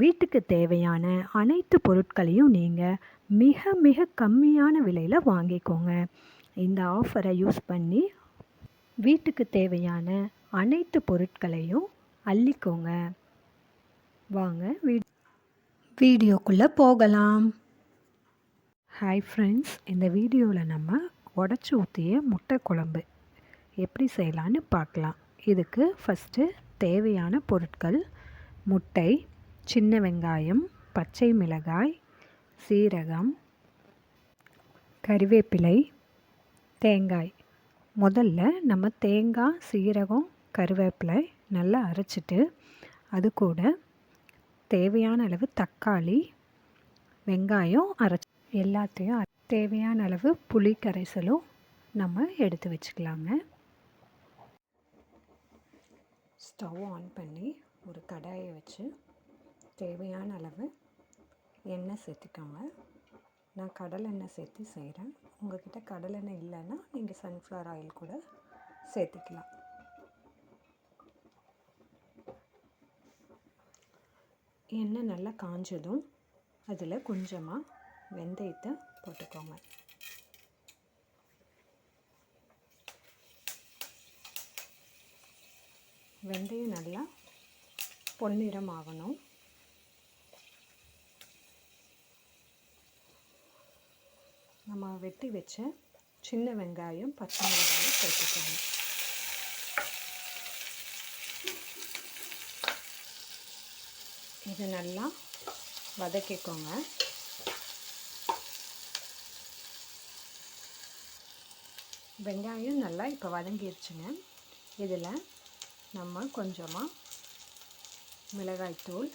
வீட்டுக்கு தேவையான அனைத்து பொருட்களையும் நீங்கள் மிக மிக கம்மியான விலையில் வாங்கிக்கோங்க. இந்த ஆஃபரை யூஸ் பண்ணி வீட்டுக்கு தேவையான அனைத்து பொருட்களையும் அள்ளிக்கோங்க. வாங்க வீ வீடியோக்குள்ளே போகலாம். ஹாய் ஃப்ரெண்ட்ஸ் இந்த வீடியோவில் நம்ம உடச்சி ஊற்றிய முட்டை குழம்பு எப்படி செய்யலான்னு பார்க்கலாம். இதுக்கு ஃபஸ்ட்டு தேவையான பொருட்கள் முட்டை சின்ன வெங்காயம் பச்சை மிளகாய் சீரகம் கறிவேப்பிலை தேங்காய். முதல்ல நம்ம தேங்காய் சீரகம் கருவேப்பிலை நல்லா அரைச்சிட்டு அது கூட தேவையான அளவு தக்காளி வெங்காயம் அரைச்சி எல்லாத்தையும் தேவையான அளவு புளி கரைசலும் நம்ம எடுத்து வச்சுக்கலாங்க. ஸ்டவ் ஆன் பண்ணி ஒரு கடாயை வச்சு தேவையான அளவு எண்ணெய் சேர்த்துக்கோங்க. நான் கடலெண்ணெய் சேர்த்து செய்கிறேன் உங்கள்கிட்ட கடலெண்ணெய் இல்லைன்னா நீங்கள் சன்ஃப்ளவர் ஆயில் கூட சேர்த்துக்கலாம். எண்ணெய் நல்லா காஞ்சதும் அதில் கொஞ்சமாக வெந்தயத்தை போட்டுக்கோங்க. வெந்தயம் நல்லா பொன்னிறம் ஆகணும் நம்ம வெட்டி வச்ச சின்ன வெங்காயம் பச்சை மிளகாயும் சேர்த்துக்கணும் இது நல்லா வதக்கிக்கோங்க. வெங்காயம் நல்லா இப்போ வதங்கிருச்சுங்க. இதில் நம்ம கொஞ்சமாக மிளகாய்த்தூள்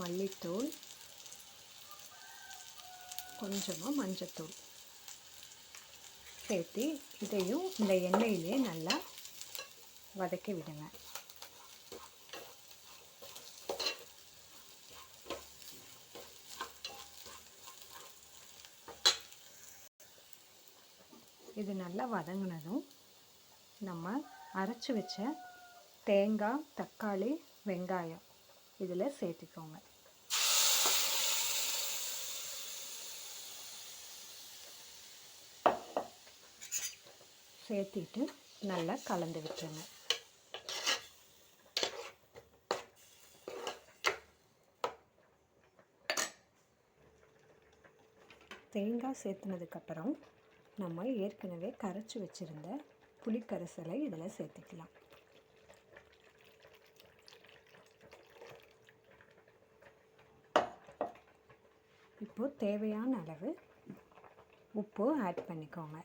மல்லித்தூள் கொஞ்சமாக மஞ்சத்தூள். சேர்த்து இதையும் இந்த எண்ணெயிலே நல்லா வதக்கி விடுங்க. இது நல்லா வதங்கினதும் நம்ம அரைச்சி வச்ச தேங்காய் தக்காளி வெங்காயம் இதில் சேர்த்துக்கோங்க. சேர்த்திட்டு நல்லா கலந்து விட்டுருங்க. தேங்காய் சேர்த்துனதுக்கப்புறம் நம்ம ஏற்கனவே கரைச்சி வச்சுருந்த புளிக்கரைசலை இதில் சேர்த்துக்கலாம். இப்போது தேவையான அளவு உப்பு ஆட் பண்ணிக்கோங்க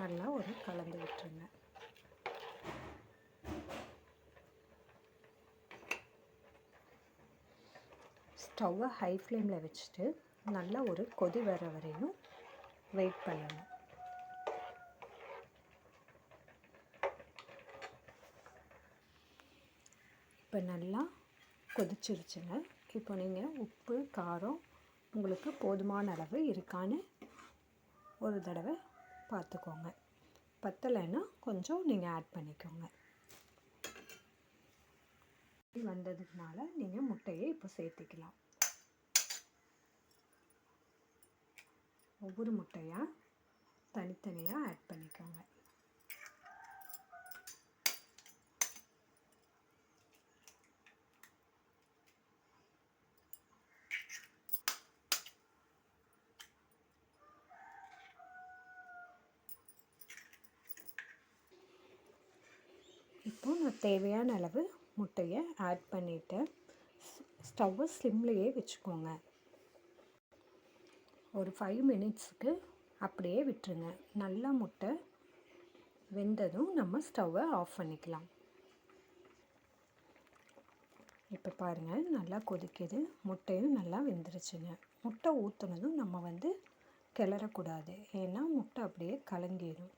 நல்லா ஒரு கலந்து விட்டுருங்க. ஸ்டவ்வை ஹை ஃப்ளேமில் வச்சுட்டு நல்லா ஒரு கொதி வர வரையும் வெயிட் பண்ணணும். இப்போ நல்லா கொதிச்சிருச்சுங்க. இப்போ நீங்கள் உப்பு காரம் உங்களுக்கு போதுமான அளவு இருக்கான்னு ஒரு தடவை பார்த்துக்கோங்க. பத்தலைன்னா கொஞ்சம் நீங்கள் ஆட் பண்ணிக்கோங்க. வந்ததுனால நீங்கள் முட்டையை இப்போ சேர்த்திக்கலாம். ஒவ்வொரு முட்டையாக தனித்தனியாக ஆட் பண்ணிக்கோங்க. தேவையான அளவு முட்டையை ஆட் பண்ணிவிட்டு ஸ்டவ்வை ஸ்லிம்லேயே வச்சுக்கோங்க. ஒரு ஃபைவ் மினிட்ஸுக்கு அப்படியே விட்டுருங்க. நல்லா முட்டை வெந்ததும் நம்ம ஸ்டவ்வை ஆஃப் பண்ணிக்கலாம். இப்போ பாருங்கள் நல்லா கொதிக்குது. முட்டையும் நல்லா வெந்துருச்சுங்க. முட்டை ஊற்றுனதும் நம்ம வந்து கிளறக்கூடாது. ஏன்னா முட்டை அப்படியே கலங்கிடும்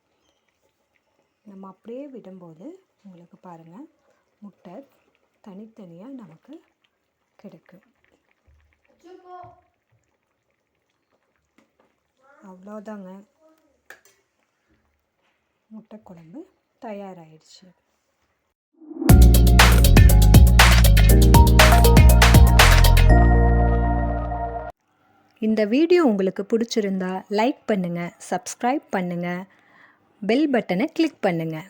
நம்ம அப்படியே விடும்போது உங்களுக்கு பாருங்கள் முட்டை தனித்தனியாக நமக்கு கிடைக்கும். அவ்வளோதாங்க. முட்டை குழம்பு தயாராகிடுச்சு இந்த வீடியோ உங்களுக்கு பிடிச்சிருந்தா லைக் பண்ணுங்கள் சப்ஸ்கிரைப் பண்ணுங்கள் பெல் பட்டனை கிளிக் பண்ணுங்கள்